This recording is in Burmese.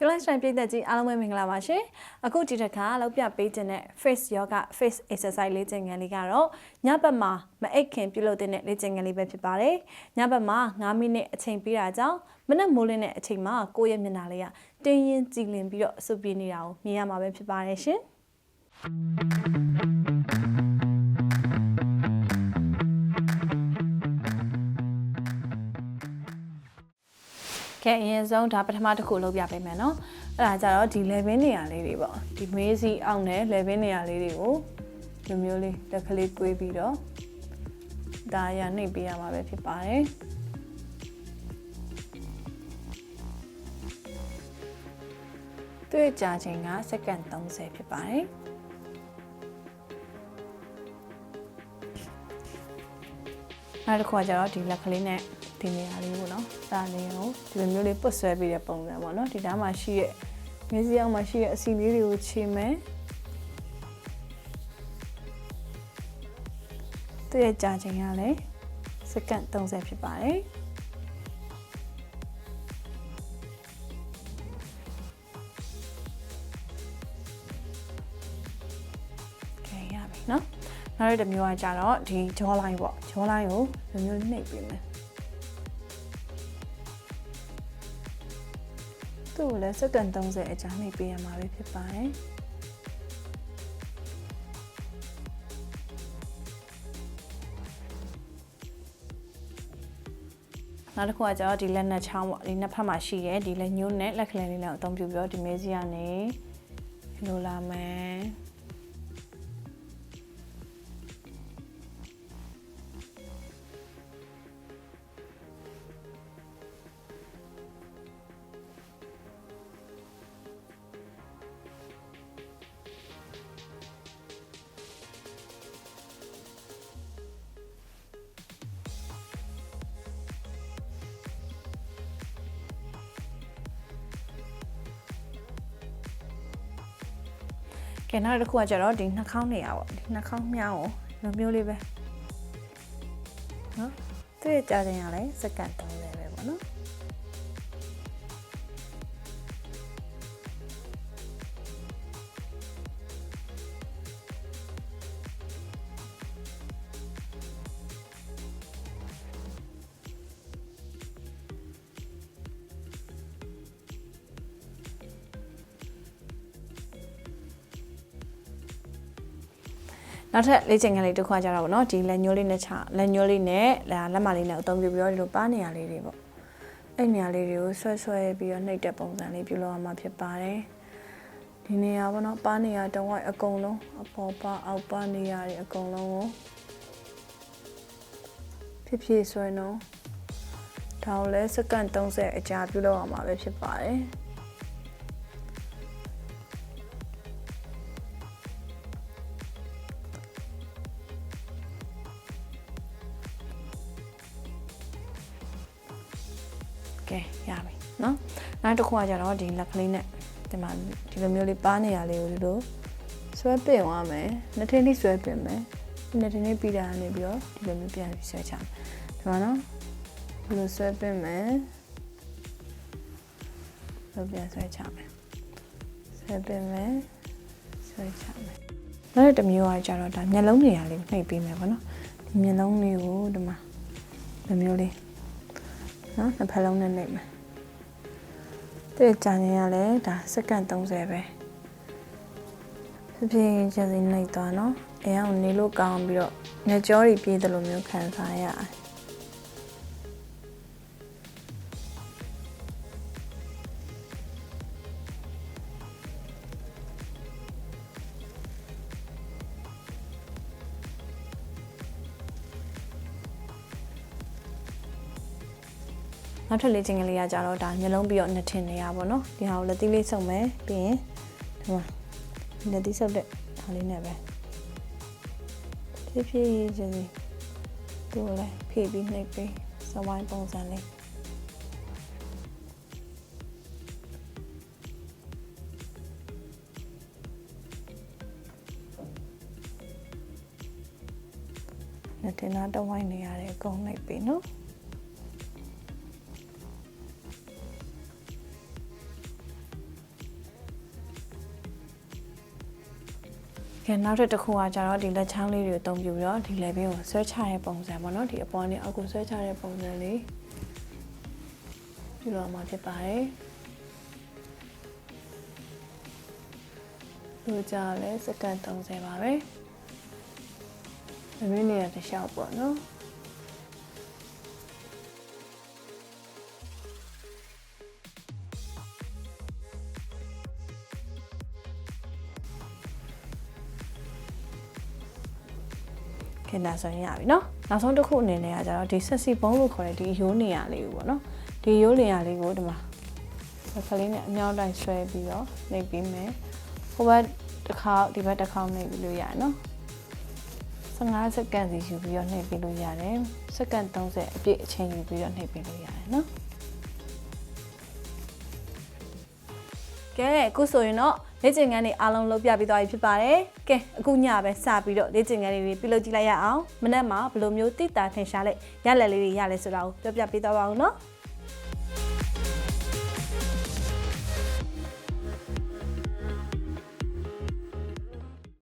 July Shine ပြည်သက်ကြီးအားလုံးပဲမင်္ဂလာပါရှင်အခုဒီတစ်ခါလောက်ပြပေးခြင်းတဲ့ face yoga face exercise လေ့ကျင့်ခန်းလေးကတော့ညဘက်မှာမအိတ်ခင်ပြုလုပ်တဲ့လေ့ကျင့်ခန်းလေးပဲဖြစ်ပါတယ်ညဘက်မှာ9မိနစ်အချိန်ပေးတာကြောင့်မနက်မိုးလင်းတဲ့အချိန်မှာကိုယ့်ရဲ့မျက်နှာလေးကတင်းရင်ကြည်လင်ပြီးတော့အဆုပ်ပြေးနေတာကိုမြင်ရမှာပဲဖြစ်ပါတယ်ရှင် ကဲအရင်ဆုံးဒါပထမတစ်ခုလုပ်ပြပေးမယ်နော်အဲ့ဒါကြတော့ဒီ level နေရာလေးတွေပေါ့ဒီမေးစီအောင်တဲ့ level နေရာလေးတွေကိုဒီမျိုးလေးတက်ကလေးတွေးပြီးတော့ဒါရနှိပ်ပေးရမှာပဲဖြစ်ပါတယ်တွေ့ကြခြင်းကစက္ကန့်30ဖြစ်ပါတယ်နောက်တစ်ခုကကျတော့ဒီလက်ကလေးနဲ့ ဒီနေရာလေးပေါ့နော်။ဒါလေးကိုဒီလိုမျိုးလေးပုတ်ဆွဲပြီးတဲ့ပုံစံပေါ့နော်။ဒီဓာတ်မှာရှိရဲ့မေးစရောက်မှာရှိရဲ့အစီလေးတွေကိုခြေမယ်။သူ့ရဲ့ကြာချိန်ကလည်းစက္ကန့်30ဖြစ်ပါတယ်။ကဲရပြီနော်။နောက်တစ်မျိုးကကြတော့ဒီ jaw line ပေါ့ jaw line ကိုဒီမျိုးနှိပ်ပေးမယ်။ သူ့ကိုလည်းစက္ကန့်30အကြာနှိပ်ပေးရမှာပဲဖြစ်ပါတယ်။နောက်တစ်ခုကကျတော့ဒီလက်နှစ်ချောင်းပေါ့ဒီနှစ်ဖက်မှာရှိရဲ့ဒီလက်ညှိုးနဲ့လက်ကလေးလေးနဲ့အသုံးပြုပြီးတော့ဒီမေးစီကနေလိုလာမယ် ကဲနောက်တစ်ခုကကျတော့ဒီနှာခေါင်းနေရပေါ့ဒီနှာခေါင်းမြောင်းကိုလိုမျိုးလေးပဲနော်သူ့ရဲ့ကြာချိန်ကလည်းစက္ကန့်30ပဲပေါ့နော် နောက်ထပ်လေ့ကျင့်ခန်းလေးတစ်ခုကကြတော့ဗောနော်ဒီလက်ညှိုးလေးနဲ့ချလက်ညှိုးလေးနဲ့လက်မလေးနဲ့အသုံးပြုပြီးတော့ဒီလိုပါနေရလေးတွေပေါ့အဲ့နေရာလေးတွေကိုဆွဲဆွဲပြီးတော့နှိပ်တဲ့ပုံစံလေးပြုလုပ်ရမှာဖြစ်ပါတယ်ဒီနေရာဗောနော်ပါနေရတုံးဝိုက်အကုန်လုံးအပေါ်ပါအောက်ပါနေရတွေအကုန်လုံးကိုဖြစ်ဖြစ်ဆွဲနော်ဒါကိုလည်းစက္ကန့်30အကြာပြုလုပ်ရမှာပဲဖြစ်ပါတယ် ကဲရပြီเนาะနောက်တစ်ခုကကြတော့ဒီလက်ကလေးနဲ့ဒီမှာဒီလိုမျိုးလေးပါနေရလေးကိုဒီလိုဆွဲပင်သွားမယ်နှစ်ထင်းလေးဆွဲပင်မယ်နှစ်ထင်းလေးပြီးတာနေပြီးတော့ဒီလိုမျိုးပြန်ပြီးဆွဲချမယ်ဒီမှာနော်ဒီလိုဆွဲပင်မယ်လိုပြန်ဆွဲချမယ်ဆွဲပင်မယ်ဆွဲချမယ်နောက်တစ်မျိုးကကြတော့ဒါမျက်လုံးနေရာလေးနှိပ်ပေးမယ်ပေါ့နော်ဒီမျက်လုံးလေးကိုဒီမှာဒီမျိုးလေး နော်နှစ်ဖက်လုံးနဲ့နှိပ်မယ်တဲ့ကြာနေရလဲဒါစက္ကန့်30ပဲဖြစ်ဖြစ်ချင်းစီနှိပ်သွားနော်အဲအောင်နေလို့ကောင်းပြီးတော့ညကြောတွေပြေးတယ်လို့မျိုးခံစားရတယ် နောက်ထပ်လေးချင်းကလေးကကြတော့ဒါမျိုးလုံးပြီးတော့နှစ်ထင်နေရပါတော့ဒီဟာကိုလက်သီးလေးစုံမယ်ပြီးရင်ဒီမှာလက်သီးစုပ်တဲ့ဟာလေးနဲ့ပဲဖြည်းဖြည်းချင်းစီသူ့ကိုလည်းဖြည့်ပြီးနှိပ်ပြီးစဝိုင်းပုံစံလေးလက်တင်နာတော့ဝိုင်းနေရတယ်အကုန်နှိပ်ပြီးနော် ကဲနောက်တစ်တစ်ခုကကြတော့ဒီလက်ချောင်းလေးတွေကိုအသုံးပြုပြီးတော့ဒီ level ကိုဆွဲချတဲ့ပုံစံပေါ့နော်ဒီအပေါ်နဲ့အောက်ကိုဆွဲချတဲ့ပုံစံလေးပြုလုပ်မှာဖြစ်ပါတယ်ဒီကြလဲစက္ကန့်30ပါပဲမင်းနေရတစ်လျှောက်ပေါ့နော် ခင်ဗျာဆိုရင်ရပြီเนาะနောက်ဆုံးတစ်ခုအနေနဲ့ကကြတော့ဒီဆက်စီပုံးလို့ခေါ်တဲ့ဒီရိုးနေရလေးကိုပေါ့နော်ဒီရိုးနေရလေးကိုဒီမှာခလေးနဲ့အမြောက်တိုင်းဆွဲပြီးတော့နှိပ်ပြီးမယ်ဟိုဘက်တစ်ခါဒီဘက်တစ်ခါနှိပ်ပြီးလို့ရတယ်เนาะ15စက္ကန့်စီယူပြီးတော့နှိပ်ပြီးလို့ရတယ်စက္ကန့်30အပြည့်အချိန်ယူပြီးတော့နှိပ်ပြီးလို့ရတယ်เนาะကဲအခုဆိုရင်တော့ လေ့ကျင့်ခန်းတွေအားလုံးလုပ်ပြပြီးသွားပြီဖြစ်ပါတယ်။ကဲအခုညပဲစပြီးတော့လေ့ကျင့်ခန်းတွေပြုလုပ်ကြည့်လိုက်ရအောင်။မနေ့မှဘယ်လိုမျိုးတိတာထင်ရှားလဲရလက်လေးတွေရလဲဆိုတာကိုပြောပြပေးသွားပါဦးနော်။